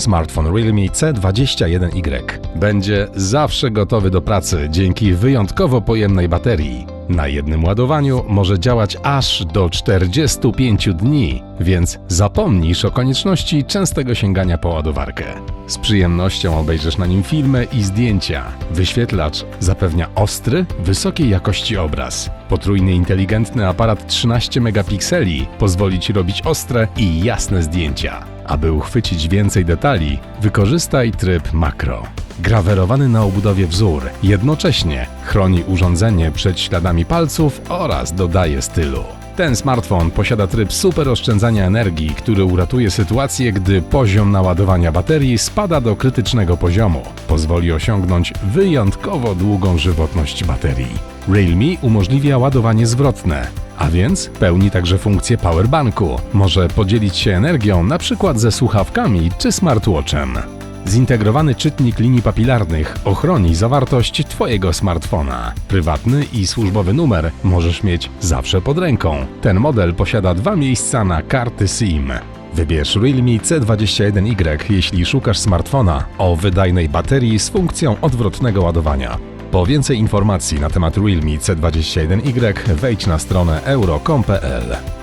Smartfon Realme C21Y będzie zawsze gotowy do pracy dzięki wyjątkowo pojemnej baterii. Na jednym ładowaniu może działać aż do 45 dni, więc zapomnisz o konieczności częstego sięgania po ładowarkę. Z przyjemnością obejrzysz na nim filmy i zdjęcia. Wyświetlacz zapewnia ostry, wysokiej jakości obraz. Potrójny inteligentny aparat 13 megapikseli pozwoli Ci robić ostre i jasne zdjęcia. Aby uchwycić więcej detali, wykorzystaj tryb makro. Grawerowany na obudowie wzór jednocześnie chroni urządzenie przed śladami palców oraz dodaje stylu. Ten smartfon posiada tryb super oszczędzania energii, który uratuje sytuację, gdy poziom naładowania baterii spada do krytycznego poziomu. Pozwoli osiągnąć wyjątkowo długą żywotność baterii. Realme umożliwia ładowanie zwrotne, a więc pełni także funkcję powerbanku. Może podzielić się energią na przykład ze słuchawkami czy smartwatchem. Zintegrowany czytnik linii papilarnych ochroni zawartość Twojego smartfona. Prywatny i służbowy numer możesz mieć zawsze pod ręką. Ten model posiada dwa miejsca na karty SIM. Wybierz Realme C21Y, jeśli szukasz smartfona o wydajnej baterii z funkcją odwrotnego ładowania. Po więcej informacji na temat Realme C21Y wejdź na stronę euro.com.pl.